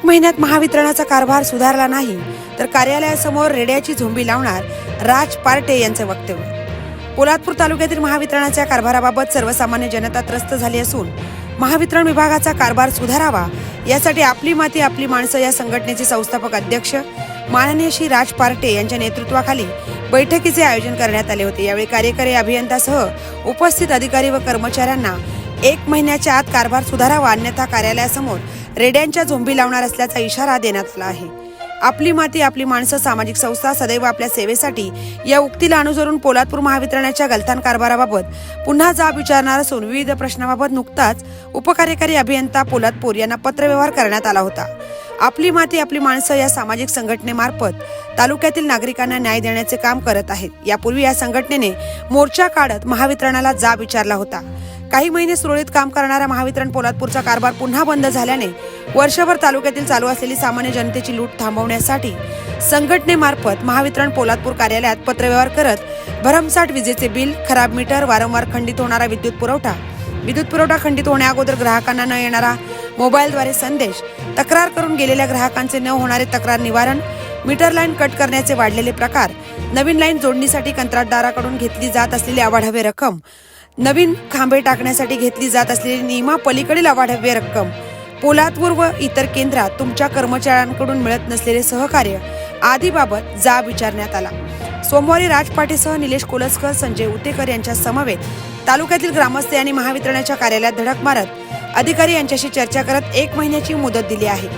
एक महिन्यात महावितरणाचा कारभार सुधारला नाही तर कार्यालयासमोर रेड्याची झोंबी लावणार राज पार्टे यांचं वक्तव्य. पोलादपूर तालुक्यातील महावितरणाच्या कारभाराबाबत सर्वसामान्य जनता त्रस्त झाली असून महावितरण विभागाचा कारभार सुधारावा यासाठी आपली माती आपली माणसं या संघटनेचे संस्थापक अध्यक्ष माननीय श्री राज पार्टे यांच्या नेतृत्वाखाली बैठकीचे आयोजन करण्यात आले होते. यावेळी कार्यकारी अभियंतासह उपस्थित अधिकारी व कर्मचाऱ्यांना एक महिन्याच्या आत कारभार सुधारावा अन्यथा कार्यालयासमोर रेड्यांच्या झोंबी लावणार असल्याचा इशारा देण्यात आला आहे. आपली माती आपली माणसं सामाजिक संस्था सदैव आपल्या सेवेसाठी या उक्तीला अनुसरून पोलादपूर महावितरणाच्या गलथान कारभाराबाबत पुन्हा जाब विचारणार असून विविध प्रश्नाबाबत नुकताच उपकार्यकारी अभियंता पोलादपूर यांना पत्रव्यवहार करण्यात आला होता. आपली माती आपली माणसं या सामाजिक संघटनेमार्फत तालुक्यातील नागरिकांना न्याय देण्याचे काम करत आहेत. यापूर्वी या संघटनेने मोर्चा काढत महावितरणाला जाब विचारला होता. काही महिने सुरळीत काम करणारा महावितरण पोलादपूरचा कारभार पुन्हा बंद झाल्याने वर्षभर तालुक्यातील चालू असलेली सामान्य जनतेची लूट थांबवण्यासाठी संघटनेमार्फत महावितरण पोलादपूर कार्यालयात पत्रव्यवहार करत भरमसाठ विजेचे बिल खराब मीटर वारंवार खंडित होणारा विद्युत पुरवठा विद्युत पुरवठा खंडित होण्याअगोदर ग्राहकांना न येणारा मोबाईलद्वारे संदेश तक्रार करून गेलेल्या ग्राहकांचे न होणारे तक्रार निवारण मीटर लाईन कट करण्याचे वाढलेले प्रकार नवीन लाईन जोडणीसाठी कंत्राटदाराकडून घेतली जात असलेली अवाढव्य रक्कम नवीन खांबे टाकण्यासाठी घेतली जात असलेली नियमा पलीकडील अवाढव्य रक्कम. पोलादपूर व इतर केंद्रात तुमच्या कर्मचाऱ्यांकडून मिळत नसलेले सहकार्य आदीबाबत जाब विचारण्यात आला. सोमवारी राजपाटेसह निलेश कोलसकर संजय उतेकर यांच्या समवेत तालुक्यातील ग्रामस्थ यांनी महावितरणाच्या कार्यालयात धडक मारत अधिकारी यांच्याशी चर्चा करत एक महिन्याची मुदत दिली आहे.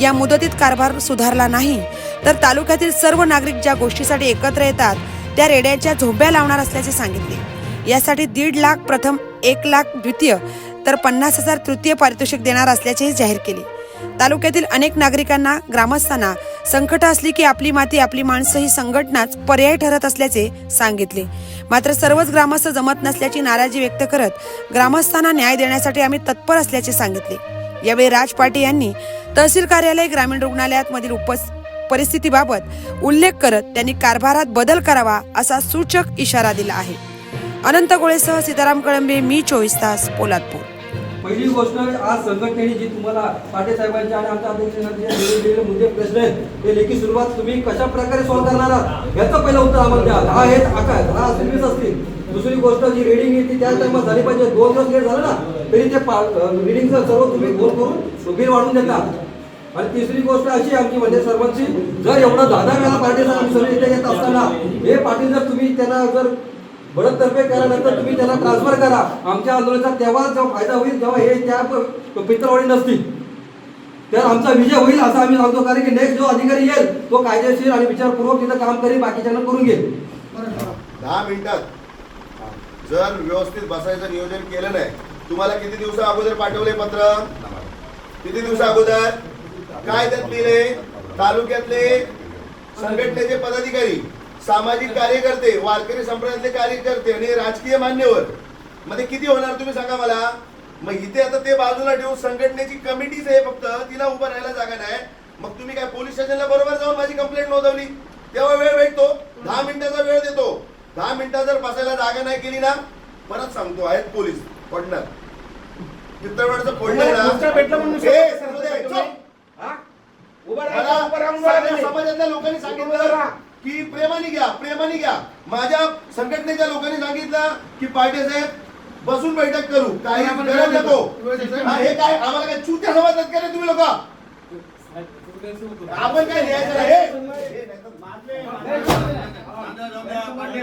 या मुदतीत कारभार सुधारला नाही तर तालुक्यातील सर्व नागरिक ज्या गोष्टीसाठी एकत्र येतात त्या रेड्याच्या झोंब्या लावणार असल्याचे सांगितले. यासाठी दीड लाख प्रथम एक लाख द्वितीय तर पन्नास हजार तृतीय पारितोषिक देणार असल्याचेही जाहीर केले. तालुक्यातील अनेक नागरिकांना ग्रामस्थांना संकट असली की आपली माती आपली माणसं ही संघटनाच पर्याय ठरत असल्याचे सांगितले. मात्र सर्वच ग्रामस्थ जमत नसल्याची नाराजी व्यक्त करत ग्रामस्थांना न्याय देण्यासाठी आम्ही तत्पर असल्याचे सांगितले. यावेळी राज पाटील यांनी तहसील कार्यालय ग्रामीण रुग्णालयात मधील उपस परिस्थितीबाबत उल्लेख करत त्यांनी कारभारात बदल करावा असा सूचक इशारा दिला आहे. अनंत गोळेसह सीताराम कळंबे मी चोवीस तास पोलादपूर. पहिली गोष्ट आज संघटनेने जी तुम्हाला पाटे साहेबांच्या आणि आमच्या अध्यक्षांच्या दिलेले मुद्दे प्रश्न आहेत ते लेखी सुरुवात तुम्ही कशा प्रकारे सॉल्व्ह करणार आहात? याचं पहिलं उत्तर आम्हाला द्या. दहा आहेत अकरा दहा सर्व्हिस असतील. दुसरी गोष्ट जी रिडिंग आहे ती त्या टाइमात झाली पाहिजे. दोन दिवस लेट झालं ना तरी ते रिडिंगचं सर्व तुम्ही फोन करून बिल वाढून देता. आणि तिसरी गोष्ट अशी आमची म्हणजे सर्वांची जर एवढं दहा दहा वेळा पाटील आम्ही सर्व इथे घेत असताना हे पाटील जर तुम्ही त्यांना जर बडतर्फे केल्यानंतर तुम्ही त्याला ट्रान्सफर करा. आमच्या आंदोलनाचा तेव्हा जेव्हा फायदा होईल जेव्हा हे त्या पित्रवाडी नसतील. तर आमचा विजय होईल असं आम्ही सांगतो कारण की नेक्स्ट जो अधिकारी येईल तो कायदेशीर आणि विचारपूर्वक तिथं काम करेल बाकीच्यांना करून घेईल. दहा मिनिटात जर व्यवस्थित बसायचं नियोजन केलं नाही तुम्हाला किती दिवसा अगोदर पाठवले पत्र? किती दिवसा अगोदर? काय त्यात लिहिले तालुक्यातले संघटनेचे पदाधिकारी. सामाजिक कार्यकर्ते वारकरी संप्रदायातले कार्यकर्ते आणि राजकीय मान्यवर. मध्ये किती होणार तुम्ही सांगा मला? मग इथे आता ते बाजूला ठेवून संघटनेची कमिटीच आहे फक्त तिला उभं राहायला जागा नाही. मग तुम्ही काय पोलीस स्टेशनला बरोबर जाऊन माझी कंप्लेंट नोंदवली? तेव्हा वेळ भेटतो. दहा मिनिटाचा वेळ देतो. दहा मिनिटात जर बसायला जागा नाही केली ना परत सांगतो आहेत पोलीस पडणार. चित्रपटाचं राहा. समाजातल्या लोकांनी सांगितलं. की प्रेमाने घ्या प्रेमाने घ्या. माझ्या संघटनेच्या लोकांनी सांगितलं की पाटे साहेब बसून बैठक करू. काही आपण गरज नको. हा, हे काय आम्हाला काय चुत्या समजतात का रे तुम्ही लोक? आपण काय लिहायचं हे?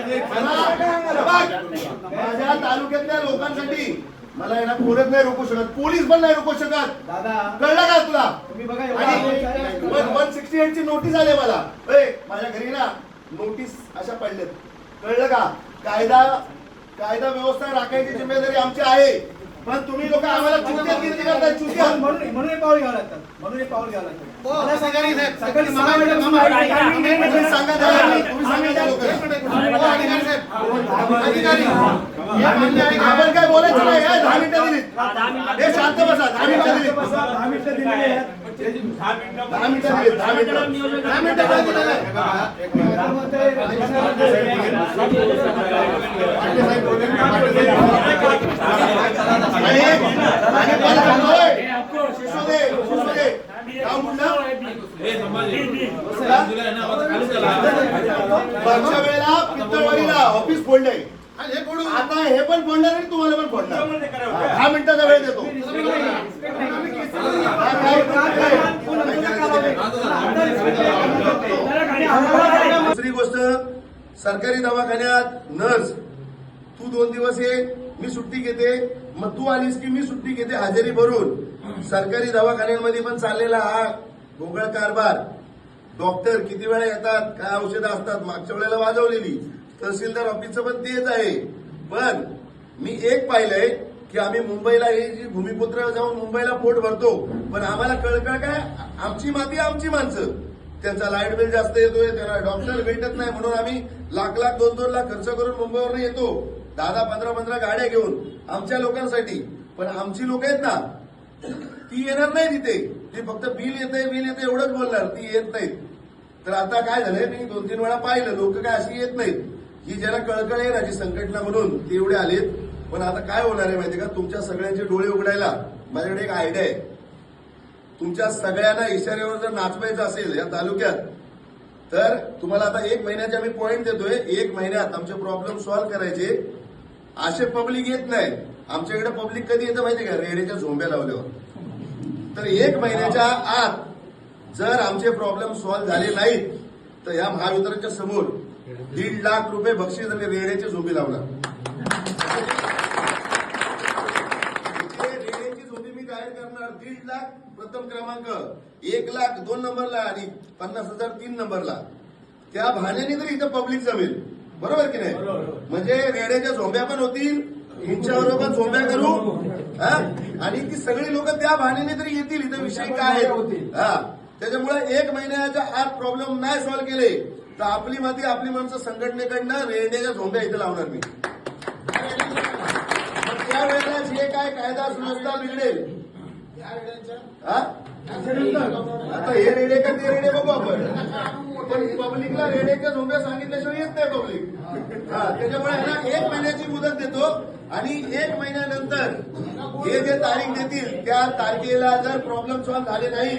हे माझ्या तालुक्यातल्या लोकांसाठी मला यांना कोणच नाही रोखू शकत पोलीस पण नाही रोखू शकत दादा कळलं का तुला तुम्ही बघा एवढा आणि वन सिक्स्टी एट ची नोटीस आली मला ए, माझ्या घरी ना नोटीस अशा पडल्यात कळलं का कायदा कायदा व्यवस्था राखायची जिम्मेदारी आमची आहे पण तुम्ही लोक आम्हाला करताय म्हणून म्हणून हे पाऊल घ्यावं लागतं म्हणून हे पाऊल घ्यावं लागतं मला सांगा, अधिकारी साहेब, सकाळी मला सहा वाटतं वाजता मला तुम्ही अधिकारी तुम्ही नाही, तुम्ही सांगा त्याला, तुम्ही सांगा त्या लोकांना. हो, नाही हे दहा मिनिटं दिली हे शांत बसा दहा मिनिटं दिली दहा मिनिटं दिलेली आहेत. दहा मिनिटं दिली दहा मिनिटं दहा मिनिटं का दिलेलं आहे? तर मग ते- आणि आणि मला दहा मिनिटाचा वेळ देतो. दुसरी गोष्ट सरकारी दवाखान्यात नर्स तू दोन दिवस ये मी सुट्टी घेते. मग तू आलीस की मी सुट्टी घेते हजेरी भरून. सरकारी दवाखान्यांमध्ये पण चाललेला हा गोगळ कारभार. डॉक्टर किती वेळा येतात काय औषधं असतात मागच्या वेळेला वाजवलेली. तहसीलदार ऑफिसचं पण तेच आहे. पण मी एक पाहिलंय की आम्ही मुंबईला हे जी भूमिपुत्र जाऊन मुंबईला पोट भरतो पण आम्हाला कळकळ काय आमची माती आमची माणसं. त्यांचा लाइट बिल जास्त येतोय त्यांना डॉक्टर भेटत नाही म्हणून आम्ही लाख लाख दोन दोन लाख खर्च करून मुंबईवर येतो. दहा दहा पंधरा पंधरा गाड्या घेऊन आमच्या लोकांसाठी. पण आमची लोक आहेत ना ती येणार नाही तिथे. ती फक्त बिल येते बिल येते एवढंच बोलणार ती येत नाहीत. तर आता काय झालंय मी दोन तीन वेळा पाहिलं लोक काय अशी येत नाहीत. ही ज्याला कळकळ आहे ना जी संघटना म्हणून ते एवढे आलेत. पण आता काय होणार आहे माहिती का? तुमच्या सगळ्यांचे डोळे उघडायला माझ्याकडे एक आयडिया आहे. तुमच्या सगळ्यांना इशाऱ्यावर जर नाचवायचं असेल या तालुक्यात तर तुम्हाला आता एक महिन्याचे आम्ही पॉईंट देतोय. एक महिन्यात आमचे प्रॉब्लेम सॉल्व्ह करायचे. असे पब्लिक येत नाही. आमच्याकडे पब्लिक कधी येतं माहिती का? रेड्याच्या झोंब्या लावल्यावर. तर एक महिन्याच्या आत जर आमचे प्रॉब्लेम सॉल्व्ह झाले नाहीत तर या महावितरणच्या समोर दीड लाख रुपये बक्षीस आणि रेड्याची झोंबी लावणार इथे रेड्याची झोंबी मी जाहीर करणार दीड लाख प्रथम क्रमांक एक लाख दोन नंबरला आणि पन्नास हजार तीन नंबरला. त्या भाण्याने तरी इथं पब्लिक जमेल. बरोबर की नाही? म्हणजे रेड्याच्या झोंब्या पण होतील तुमच्याबरोबर पण झोंब्या करू हा? आणि ती सगळी लोक त्या भाण्याने तरी येतील. इथं विषय काय आहे हा. त्याच्यामुळे एक महिन्याच्या आत प्रॉब्लेम नाही सॉल्व्ह केले. तर आपली माती आपली माणसं संघटनेकडनं रेड्याच्या झोंब्या इथं लावणार मी. त्यावेळेला जे काय कायदा सुव्यवस्था बिघडेल? आता हे रेडे का ते रेडे बघू आपण. पण पब्लिकला रेडेच्या झोंब्या सांगितल्याशिवाय येत नाही पब्लिक हा त्याच्यामुळे ह्याला एक महिन्याची मुदत देतो आणि एक महिन्यानंतर हे जे तारीख देतील त्या तारखेला जर प्रॉब्लेम सॉल्व्ह झाले नाही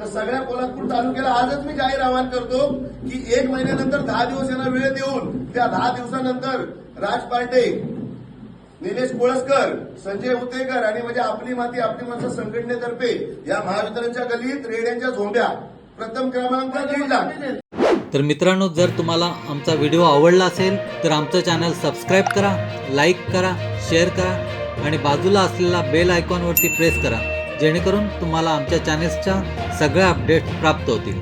तर सगळ्या कोल्हापूर तालुक्याला आजच मी जाहीर आवाहन करतो की एक महिन्यानंतर दहा दिवस यांना वेळ देऊन त्या दहा दिवसानंतर राज पार्टे निलेश कोळसकर संजय उतेकर आणि म्हणजे आपली माती आपली माणसं संघटनेतर्फे या महावितरणच्या गलीत रेड्यांच्या झोंब्या प्रथम क्रमांक दीड लाख तर मित्रांनो जर तुम्हाला आमचा व्हिडिओ आवडला असेल तर आमचं चॅनल सबस्क्राईब करा लाईक करा शेअर करा आणि बाजूला असलेला बेल आयकॉनवरती प्रेस करा जेणेकरून तुम्हाला आमच्या चॅनेल्सच्या सगळ्या अपडेट्स प्राप्त होतील.